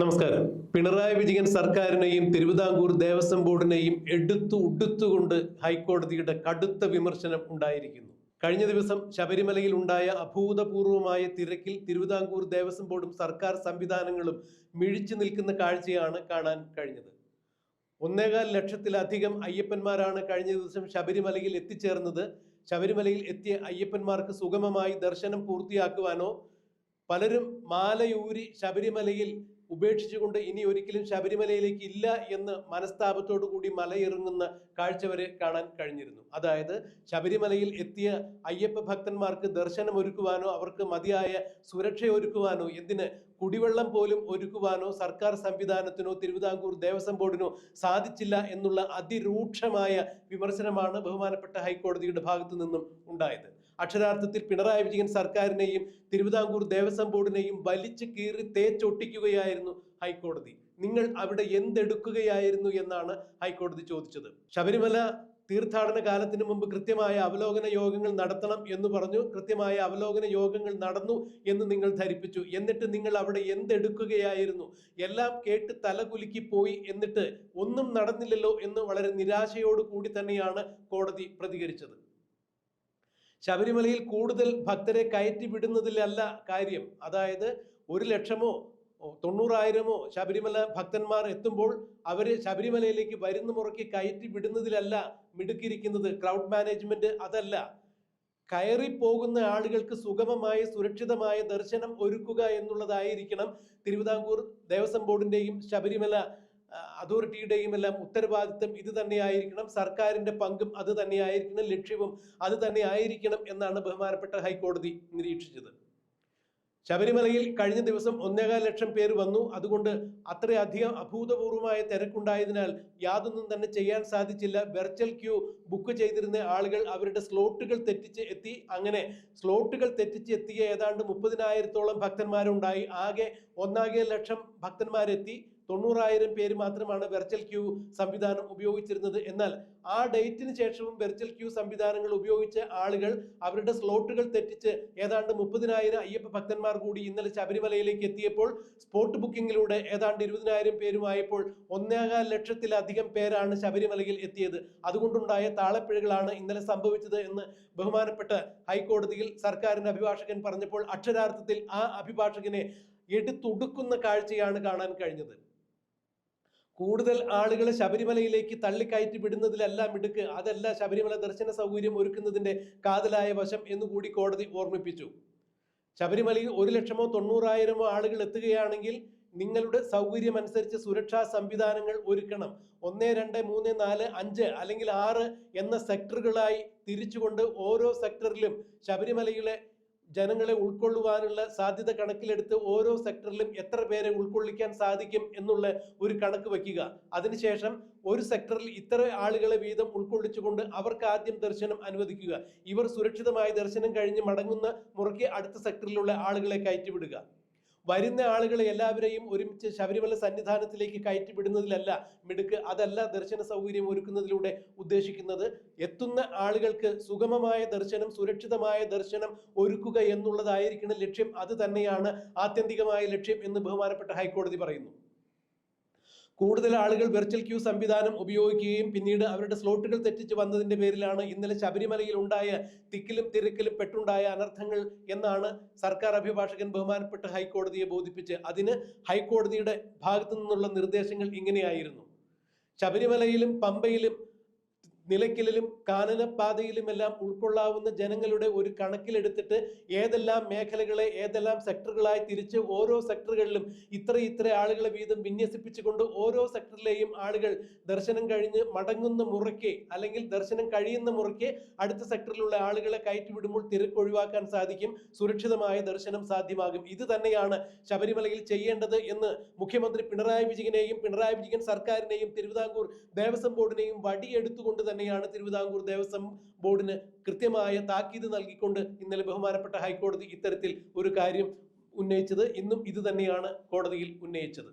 നമസ്കാരം. പിണറായി വിജയൻ സർക്കാരിനെയും തിരുവിതാംകൂർ ദേവസ്വം ബോർഡിനെയും എടുത്തു ഉടുത്തുകൊണ്ട് ഹൈക്കോടതിയുടെ കടുത്ത വിമർശനം ഉണ്ടായിരിക്കുന്നു. കഴിഞ്ഞ ദിവസം ശബരിമലയിൽ ഉണ്ടായ അഭൂതപൂർവമായ തിരക്കിൽ തിരുവിതാംകൂർ ദേവസ്വം ബോർഡും സർക്കാർ സംവിധാനങ്ങളും മിഴിച്ചു നിൽക്കുന്ന കാഴ്ചയാണ് കാണാൻ കഴിഞ്ഞത്. ഒന്നേകാൽ ലക്ഷത്തിലധികം അയ്യപ്പന്മാരാണ് കഴിഞ്ഞ ദിവസം ശബരിമലയിൽ എത്തിച്ചേർന്നത്. ശബരിമലയിൽ എത്തിയ അയ്യപ്പന്മാർക്ക് സുഗമമായി ദർശനം പൂർത്തിയാക്കുവാനോ പലരും മാലയൂരി ശബരിമലയിൽ ഉപേക്ഷിച്ചുകൊണ്ട് ഇനി ഒരിക്കലും ശബരിമലയിലേക്ക് ഇല്ല എന്ന് മനസ്താപത്തോടു കൂടി മലയിറങ്ങുന്ന കാഴ്ച വരെ കാണാൻ കഴിഞ്ഞിരുന്നു. അതായത് ശബരിമലയിൽ എത്തിയ അയ്യപ്പ ഭക്തന്മാർക്ക് ദർശനം ഒരുക്കുവാനോ അവർക്ക് മതിയായ സുരക്ഷ ഒരുക്കുവാനോ എന്തിന് കുടിവെള്ളം പോലും ഒരുക്കുവാനോ സർക്കാർ സംവിധാനത്തിനോ തിരുവിതാംകൂർ ദേവസ്വം ബോർഡിനോ സാധിച്ചില്ല എന്നുള്ള അതിരൂക്ഷമായ വിമർശനമാണ് ബഹുമാനപ്പെട്ട ഹൈക്കോടതിയുടെ ഭാഗത്തു നിന്നും ഉണ്ടായത്. അക്ഷരാർത്ഥത്തിൽ പിണറായി വിജയൻ സർക്കാരിനെയും തിരുവിതാംകൂർ ദേവസ്വം ബോർഡിനെയും വലിച്ചു കീറി തേച്ചൊട്ടിക്കുകയായിരുന്നു ഹൈക്കോടതി. നിങ്ങൾ അവിടെ എന്തെടുക്കുകയായിരുന്നു എന്നാണ് ഹൈക്കോടതി ചോദിച്ചത്. ശബരിമല തീർത്ഥാടന കാലത്തിന് മുമ്പ് കൃത്യമായ അവലോകന യോഗങ്ങൾ നടത്തണം എന്ന് പറഞ്ഞു. കൃത്യമായ അവലോകന യോഗങ്ങൾ നടന്നു എന്ന് നിങ്ങൾ ധരിപ്പിച്ചു. എന്നിട്ട് നിങ്ങൾ അവിടെ എന്തെടുക്കുകയായിരുന്നു? എല്ലാം കേട്ട് തലകുലുക്കി പോയി എന്നിട്ട് ഒന്നും നടന്നില്ലല്ലോ എന്ന് വളരെ നിരാശയോട് കൂടി തന്നെയാണ് കോടതി പ്രതികരിച്ചത്. ശബരിമലയിൽ കൂടുതൽ ഭക്തരെ കയറ്റി വിടുന്നതിലല്ല കാര്യം. അതായത് ഒരു ലക്ഷമോ തൊണ്ണൂറായിരമോ ശബരിമല ഭക്തന്മാർ എത്തുമ്പോൾ അവർ ശബരിമലയിലേക്ക് വരുന്ന മുറയ്ക്ക് കയറ്റി വിടുന്നതിലല്ല മിടുക്കിയിരിക്കുന്നത്. ക്രൗഡ് മാനേജ്മെന്റ് അതല്ല. കയറി പോകുന്ന ആളുകൾക്ക് സുഗമമായ സുരക്ഷിതമായ ദർശനം ഒരുക്കുക എന്നുള്ളതായിരിക്കണം തിരുവിതാംകൂർ ദേവസ്വം ബോർഡിന്റെയും ശബരിമല അതോറിറ്റിയുടെയും എല്ലാം ഉത്തരവാദിത്തം ഇത് തന്നെയായിരിക്കണം സർക്കാരിന്റെ പങ്കും അത് തന്നെയായിരിക്കണം ലക്ഷ്യവും അത് തന്നെ ആയിരിക്കണം എന്നാണ് ബഹുമാനപ്പെട്ട ഹൈക്കോടതി നിരീക്ഷിച്ചത്. ശബരിമലയിൽ കഴിഞ്ഞ ദിവസം ഒന്നേകാൽ ലക്ഷം പേര് വന്നു. അതുകൊണ്ട് അത്രയധികം അഭൂതപൂർവമായ തിരക്കുണ്ടായതിനാൽ യാതൊന്നും തന്നെ ചെയ്യാൻ സാധിച്ചില്ല. വെർച്വൽ ക്യൂ ബുക്ക് ചെയ്തിരുന്ന ആളുകൾ അവരുടെ സ്ലോട്ടുകൾ തെറ്റിച്ച് എത്തി. അങ്ങനെ സ്ലോട്ടുകൾ തെറ്റിച്ച് എത്തിയ ഏതാണ്ട് മുപ്പതിനായിരത്തോളം ഭക്തന്മാരുണ്ടായി. ആകെ ഒന്നാകെ ലക്ഷം ഭക്തന്മാരെത്തി. തൊണ്ണൂറായിരം പേര് മാത്രമാണ് വെർച്വൽ ക്യൂ സംവിധാനം ഉപയോഗിച്ചിരുന്നത്. എന്നാൽ ആ ഡേറ്റിന് ശേഷവും വെർച്വൽ ക്യൂ സംവിധാനങ്ങൾ ഉപയോഗിച്ച ആളുകൾ അവരുടെ സ്ലോട്ടുകൾ തെറ്റിച്ച് ഏതാണ്ട് മുപ്പതിനായിരം അയ്യപ്പ ഭക്തന്മാർ കൂടി ഇന്നലെ ശബരിമലയിലേക്ക് എത്തിയപ്പോൾ സ്പോട്ട് ബുക്കിങ്ങിലൂടെ ഏതാണ്ട് ഇരുപതിനായിരം പേരുമായപ്പോൾ ഒന്നേകാൽ ലക്ഷത്തിലധികം പേരാണ് ശബരിമലയിൽ എത്തിയത്. അതുകൊണ്ടുണ്ടായ താളപ്പിഴകളാണ് ഇന്നലെ സംഭവിച്ചത് എന്ന് ബഹുമാനപ്പെട്ട ഹൈക്കോടതിയിൽ സർക്കാരിന്റെ അഭിഭാഷകൻ പറഞ്ഞപ്പോൾ അക്ഷരാർത്ഥത്തിൽ ആ അഭിഭാഷകനെ എടുത്തുടുക്കുന്ന കാഴ്ചയാണ് കാണാൻ കഴിഞ്ഞത്. കൂടുതൽ ആളുകളെ ശബരിമലയിലേക്ക് തള്ളിക്കയറ്റി വിടുന്നതിലല്ല മിടുക്ക്. അതല്ല ശബരിമല ദർശന സൗകര്യം ഒരുക്കുന്നതിന്റെ കാതലായ വശം എന്നുകൂടി കോടതി ഓർമ്മിപ്പിച്ചു. ശബരിമലയിൽ ഒരു ലക്ഷമോ തൊണ്ണൂറായിരമോ ആളുകൾ എത്തുകയാണെങ്കിൽ നിങ്ങളുടെ സൗകര്യം അനുസരിച്ച് സുരക്ഷാ സംവിധാനങ്ങൾ ഒരുക്കണം. ഒന്ന് രണ്ട് മൂന്ന് നാല് അഞ്ച് അല്ലെങ്കിൽ ആറ് എന്ന സെക്ടറുകളായി തിരിച്ചുകൊണ്ട് ഓരോ സെക്ടറിലും ശബരിമലയിലെ ജനങ്ങളെ ഉൾക്കൊള്ളുവാനുള്ള സാധ്യത കണക്കിലെടുത്ത് ഓരോ സെക്ടറിലും എത്ര പേരെ ഉൾക്കൊള്ളിക്കാൻ സാധിക്കും എന്നുള്ള ഒരു കണക്ക് വയ്ക്കുക. അതിനുശേഷം ഒരു സെക്ടറിൽ ഇത്ര ആളുകളെ വീതം ഉൾക്കൊള്ളിച്ചുകൊണ്ട് അവർക്ക് ആദ്യം ദർശനം അനുവദിക്കുക. ഇവർ സുരക്ഷിതമായി ദർശനം കഴിഞ്ഞ് മടങ്ങുന്ന മുറയ്ക്ക് അടുത്ത സെക്ടറിലുള്ള ആളുകളെ കയറ്റിവിടുക. വരുന്ന ആളുകളെ എല്ലാവരെയും ഒരുമിച്ച് ശബരിമല സന്നിധാനത്തിലേക്ക് കയറ്റിവിടുന്നതിലല്ല മിടുക്ക് അതല്ല ദർശന സൗകര്യം ഒരുക്കുന്നതിലൂടെ ഉദ്ദേശിക്കുന്നത്. എത്തുന്ന ആളുകൾക്ക് സുഗമമായ ദർശനം സുരക്ഷിതമായ ദർശനം ഒരുക്കുക എന്നുള്ളതായിരിക്കണം ലക്ഷ്യം. അത് തന്നെയാണ് ആത്യന്തികമായ ലക്ഷ്യം എന്ന് ബഹുമാനപ്പെട്ട ഹൈക്കോടതി പറയുന്നു. കൂടുതൽ ആളുകൾ വെർച്വൽ ക്യൂ സംവിധാനം ഉപയോഗിക്കുകയും പിന്നീട് അവരുടെ സ്ലോട്ടുകൾ തെറ്റിച്ച് വന്നതിന്റെ പേരിലാണ് ഇന്നലെ ശബരിമലയിൽ ഉണ്ടായ തിക്കിലും തിരക്കിലും പെട്ടുണ്ടായ അനർത്ഥങ്ങൾ എന്നാണ് സർക്കാർ അഭിഭാഷകൻ ബഹുമാനപ്പെട്ട ഹൈക്കോടതിയെ ബോധിപ്പിച്ച്. അതിന് ഹൈക്കോടതിയുടെ ഭാഗത്തു നിന്നുള്ള നിർദ്ദേശങ്ങൾ ഇങ്ങനെയായിരുന്നു. ശബരിമലയിലും പമ്പയിലും നിലയ്ക്കലിലും കാനനപാതയിലുമെല്ലാം ഉൾക്കൊള്ളാവുന്ന ജനങ്ങളുടെ ഒരു കണക്കിലെടുത്തിട്ട് ഏതെല്ലാം മേഖലകളെ ഏതെല്ലാം സെക്ടറുകളായി തിരിച്ച് ഓരോ സെക്ടറുകളിലും ഇത്ര ഇത്ര ആളുകളെ വീതം വിന്യസിപ്പിച്ചുകൊണ്ട് ഓരോ സെക്ടറിലെയും ആളുകൾ ദർശനം കഴിഞ്ഞ് മടങ്ങുന്ന മുറയ്ക്ക് അല്ലെങ്കിൽ ദർശനം കഴിയുന്ന മുറയ്ക്ക് അടുത്ത സെക്ടറിലുള്ള ആളുകളെ കയറ്റിവിടുമ്പോൾ തിരക്ക് ഒഴിവാക്കാൻ സാധിക്കും സുരക്ഷിതമായ ദർശനം സാധ്യമാകും. ഇത് തന്നെയാണ് ശബരിമലയിൽ ചെയ്യേണ്ടത് എന്ന് മുഖ്യമന്ത്രി പിണറായി വിജയനെയും പിണറായി വിജയൻ സർക്കാരിനെയും തിരുവിതാംകൂർ ദേവസ്വം ബോർഡിനെയും വടിയെടുത്തുകൊണ്ട് തന്നെയാണ് തിരുവിതാംകൂർ ദേവസ്വം ബോർഡിന് കൃത്യമായ താക്കീത് നൽകിക്കൊണ്ട് ഇന്നലെ ബഹുമാനപ്പെട്ട ഹൈക്കോടതി ഇത്തരത്തിൽ ഒരു കാര്യം ഉന്നയിച്ചത്. ഇന്നും ഇത് തന്നെയാണ് കോടതിയിൽ ഉന്നയിച്ചത്.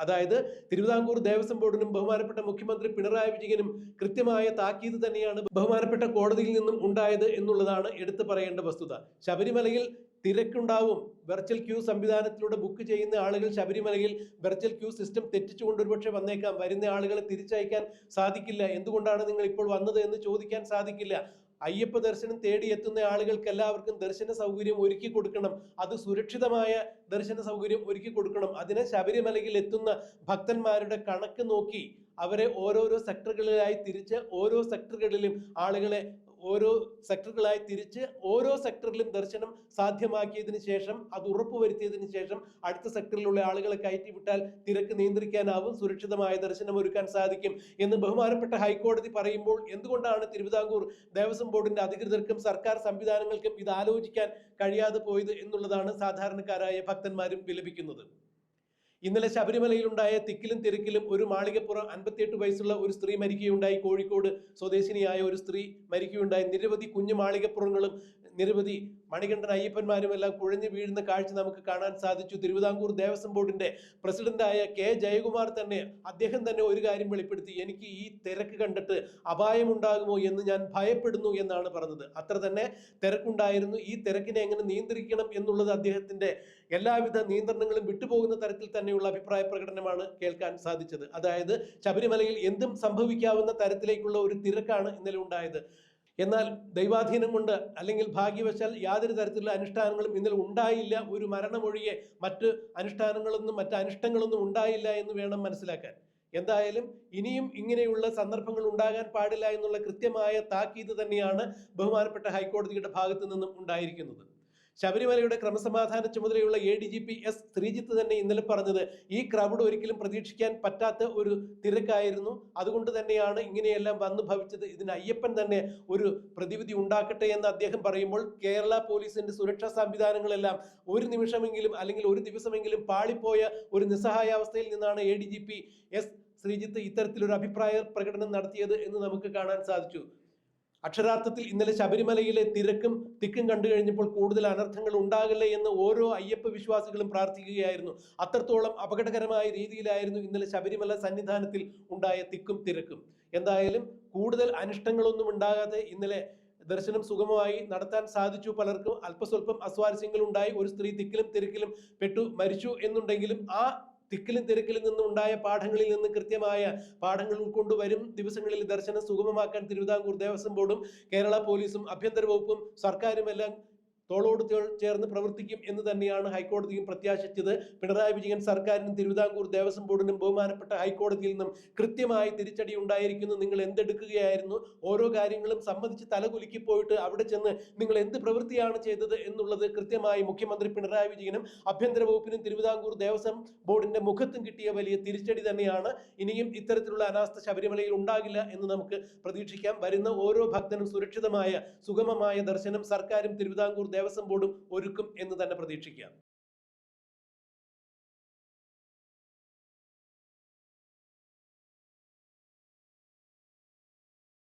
അതായത് തിരുവിതാംകൂർ ദേവസ്വം ബോർഡിനും ബഹുമാനപ്പെട്ട മുഖ്യമന്ത്രി പിണറായി വിജയനും കൃത്യമായ താക്കീത് തന്നെയാണ് ബഹുമാനപ്പെട്ട കോടതിയിൽ നിന്നും ഉണ്ടായത് എന്നുള്ളതാണ് എടുത്തു പറയേണ്ട വസ്തുത. ശബരിമലയിൽ തിരക്കുണ്ടാവും. വെർച്വൽ ക്യൂ സംവിധാനത്തിലൂടെ ബുക്ക് ചെയ്യുന്ന ആളുകൾ ശബരിമലയിൽ വെർച്വൽ ക്യൂ സിസ്റ്റം തെറ്റിച്ചുകൊണ്ട് ഒരുപക്ഷെ വന്നേക്കാം. വരുന്ന ആളുകളെ തിരിച്ചയക്കാൻ സാധിക്കില്ല. എന്തുകൊണ്ടാണ് നിങ്ങൾ ഇപ്പോൾ വന്നത് എന്ന് ചോദിക്കാൻ സാധിക്കില്ല. അയ്യപ്പ ദർശനം തേടി എത്തുന്ന ആളുകൾക്ക് എല്ലാവർക്കും ദർശന സൗകര്യം ഒരുക്കി കൊടുക്കണം. അത് സുരക്ഷിതമായ ദർശന സൗകര്യം ഒരുക്കി കൊടുക്കണം. അതിന് ശബരിമലയിൽ എത്തുന്ന ഭക്തന്മാരുടെ കണക്ക് നോക്കി അവരെ ഓരോരോ സെക്ടറുകളിലായി തിരിച്ച് ഓരോ സെക്ടറുകളിലും ആളുകളെ ഓരോ സെക്ടറുകളായി തിരിച്ച് ഓരോ സെക്ടറിലും ദർശനം സാധ്യമാക്കിയതിനു ശേഷം അത് ഉറപ്പുവരുത്തിയതിനു ശേഷം അടുത്ത സെക്ടറിലുള്ള ആളുകളെ കയറ്റി വിട്ടാൽ തിരക്ക് നിയന്ത്രിക്കാനാവും സുരക്ഷിതമായ ദർശനം ഒരുക്കാൻ സാധിക്കും എന്ന് ബഹുമാനപ്പെട്ട ഹൈക്കോടതി പറയുമ്പോൾ എന്തുകൊണ്ടാണ് തിരുവിതാംകൂർ ദേവസ്വം ബോർഡിന്റെ അധികൃതർക്കും സർക്കാർ സംവിധാനങ്ങൾക്കും ഇത് ആലോചിക്കാൻ കഴിയാതെ പോയത് എന്നുള്ളതാണ് സാധാരണക്കാരായ ഭക്തന്മാരും വിലപിക്കുന്നത്. ഇന്നലെ ശബരിമലയിലുണ്ടായ തിക്കിലും തിരക്കിലും ഒരു മാളികപ്പുറം അൻപത്തിയെട്ട് വയസ്സുള്ള ഒരു സ്ത്രീ മരിക്കുകയുണ്ടായി. കോഴിക്കോട് സ്വദേശിനിയായ ഒരു സ്ത്രീ മരിക്കുകയുണ്ടായി. നിരവധി കുഞ്ഞു മാളികപ്പുറങ്ങളും നിരവധി മണികണ്ഠൻ അയ്യപ്പന്മാരും എല്ലാം കുഴഞ്ഞു വീഴുന്ന കാഴ്ച നമുക്ക് കാണാൻ സാധിച്ചു. തിരുവിതാംകൂർ ദേവസ്വം ബോർഡിന്റെ പ്രസിഡന്റായ കെ ജയകുമാർ തന്നെ അദ്ദേഹം തന്നെ ഒരു കാര്യം വെളിപ്പെടുത്തി. എനിക്ക് ഈ തിരക്ക് കണ്ടിട്ട് അപായമുണ്ടാകുമോ എന്ന് ഞാൻ ഭയപ്പെടുന്നു എന്നാണ് പറഞ്ഞത്. അത്ര തന്നെ തിരക്കുണ്ടായിരുന്നു. ഈ തിരക്കിനെ എങ്ങനെ നിയന്ത്രിക്കണം എന്നുള്ളത് അദ്ദേഹത്തിന്റെ എല്ലാവിധ നിയന്ത്രണങ്ങളും വിട്ടുപോകുന്ന തരത്തിൽ തന്നെയുള്ള അഭിപ്രായ പ്രകടനമാണ് കേൾക്കാൻ സാധിച്ചത്. അതായത് ശബരിമലയിൽ എന്തും സംഭവിക്കാവുന്ന തരത്തിലേക്കുള്ള ഒരു തിരക്കാണ് ഇന്നലെ ഉണ്ടായത്. എന്നാൽ ദൈവാധീനം കൊണ്ട് അല്ലെങ്കിൽ ഭാഗ്യവശാൽ യാതൊരു തരത്തിലുള്ള അനുഷ്ഠാനങ്ങളും ഇന്നലെ ഉണ്ടായില്ല. ഒരു മരണമൊഴിയെ മറ്റ് അനുഷ്ഠാനങ്ങളൊന്നും മറ്റ് അനിഷ്ടങ്ങളൊന്നും ഉണ്ടായില്ല എന്ന് വേണം മനസ്സിലാക്കാൻ. എന്തായാലും ഇനിയും ഇങ്ങനെയുള്ള സന്ദർഭങ്ങൾ ഉണ്ടാകാൻ പാടില്ല എന്നുള്ള കൃത്യമായ താക്കീത് തന്നെയാണ് ബഹുമാനപ്പെട്ട ഹൈക്കോടതിയുടെ ഭാഗത്തു നിന്നും ഉണ്ടായിരിക്കുന്നത്. ശബരിമലയുടെ ക്രമസമാധാന ചുമതലയുള്ള A D G P S Sreejith തന്നെ ഇന്നലെ പറഞ്ഞത് ഈ ക്രൗഡ് ഒരിക്കലും പ്രതീക്ഷിക്കാൻ പറ്റാത്ത ഒരു തിരക്കായിരുന്നു. അതുകൊണ്ട് തന്നെയാണ് ഇങ്ങനെയെല്ലാം വന്നു ഭവിച്ചത്. ഇതിന് അയ്യപ്പൻ തന്നെ ഒരു പ്രതിവിധി ഉണ്ടാക്കട്ടെ എന്ന് അദ്ദേഹം പറയുമ്പോൾ കേരള പോലീസിന്റെ സുരക്ഷാ സംവിധാനങ്ങളെല്ലാം ഒരു നിമിഷമെങ്കിലും അല്ലെങ്കിൽ ഒരു ദിവസമെങ്കിലും പാളിപ്പോയ ഒരു നിസ്സഹായാവസ്ഥയിൽ നിന്നാണ് A D G P S Sreejith ഇത്തരത്തിലൊരു അഭിപ്രായ പ്രകടനം നടത്തിയത് എന്ന് നമുക്ക് കാണാൻ സാധിച്ചു. അക്ഷരാർത്ഥത്തിൽ ഇന്നലെ ശബരിമലയിലെ തിരക്കും തിക്കും കണ്ടു കഴിഞ്ഞപ്പോൾ കൂടുതൽ അനർത്ഥങ്ങൾ ഉണ്ടാകില്ലേ എന്ന് ഓരോ അയ്യപ്പ വിശ്വാസികളും പ്രാർത്ഥിക്കുകയായിരുന്നു. അത്രത്തോളം അപകടകരമായ രീതിയിലായിരുന്നു ഇന്നലെ ശബരിമല സന്നിധാനത്തിൽ ഉണ്ടായ തിക്കും തിരക്കും. എന്തായാലും കൂടുതൽ അനിഷ്ടങ്ങളൊന്നും ഉണ്ടാകാതെ ഇന്നലെ ദർശനം സുഗമമായി നടത്താൻ സാധിച്ചു പലർക്കും. അല്പസ്വല്പം അസ്വാരസ്യങ്ങൾ ഉണ്ടായി ഒരു സ്ത്രീ തിക്കിലും തിരക്കിലും പെട്ടു മരിച്ചു എന്നുണ്ടെങ്കിലും ആ തിക്കിലും തിരക്കിലും നിന്നും ഉണ്ടായ പാഠങ്ങളിൽ നിന്ന് കൃത്യമായ പാഠങ്ങൾ ഉൾക്കൊണ്ടുവരും. ദിവസങ്ങളിൽ ദർശനം സുഗമമാക്കാൻ തിരുവിതാംകൂർ ദേവസ്വം ബോർഡും കേരള പോലീസും ആഭ്യന്തര വകുപ്പും സർക്കാരും എല്ലാം തോളോട് ചേർന്ന് പ്രവർത്തിക്കും എന്ന് തന്നെയാണ് ഹൈക്കോടതിയും പ്രത്യാശിച്ചത്. പിണറായി വിജയൻ സർക്കാരിനും തിരുവിതാംകൂർ ദേവസ്വം ബോർഡിനും ബഹുമാനപ്പെട്ട ഹൈക്കോടതിയിൽ നിന്നും കൃത്യമായി തിരിച്ചടി ഉണ്ടായിരിക്കുന്നു. നിങ്ങൾ എന്തെടുക്കുകയായിരുന്നു? ഓരോ കാര്യങ്ങളും സമ്മതിച്ച് തലകുലുക്കി പോയിട്ട് അവിടെ ചെന്ന് നിങ്ങൾ എന്ത് പ്രവൃത്തിയാണ് ചെയ്തത് എന്നുള്ളത് കൃത്യമായി മുഖ്യമന്ത്രി പിണറായി വിജയനും ആഭ്യന്തര വകുപ്പിനും തിരുവിതാംകൂർ ദേവസ്വം ബോർഡിന്റെ മുഖത്തും കിട്ടിയ വലിയ തിരിച്ചടി തന്നെയാണ്. ഇനിയും ഇത്തരത്തിലുള്ള അനാസ്ഥ ശബരിമലയിൽ ഉണ്ടാകില്ല എന്ന് നമുക്ക് പ്രതീക്ഷിക്കാം. വരുന്ന ഓരോ ഭക്തനും സുരക്ഷിതമായ സുഗമമായ ദർശനം സർക്കാരും തിരുവിതാംകൂർ ദേവസ്വം ബോർഡും ഒരുക്കും എന്ന് തന്നെ പ്രതീക്ഷിക്കാം.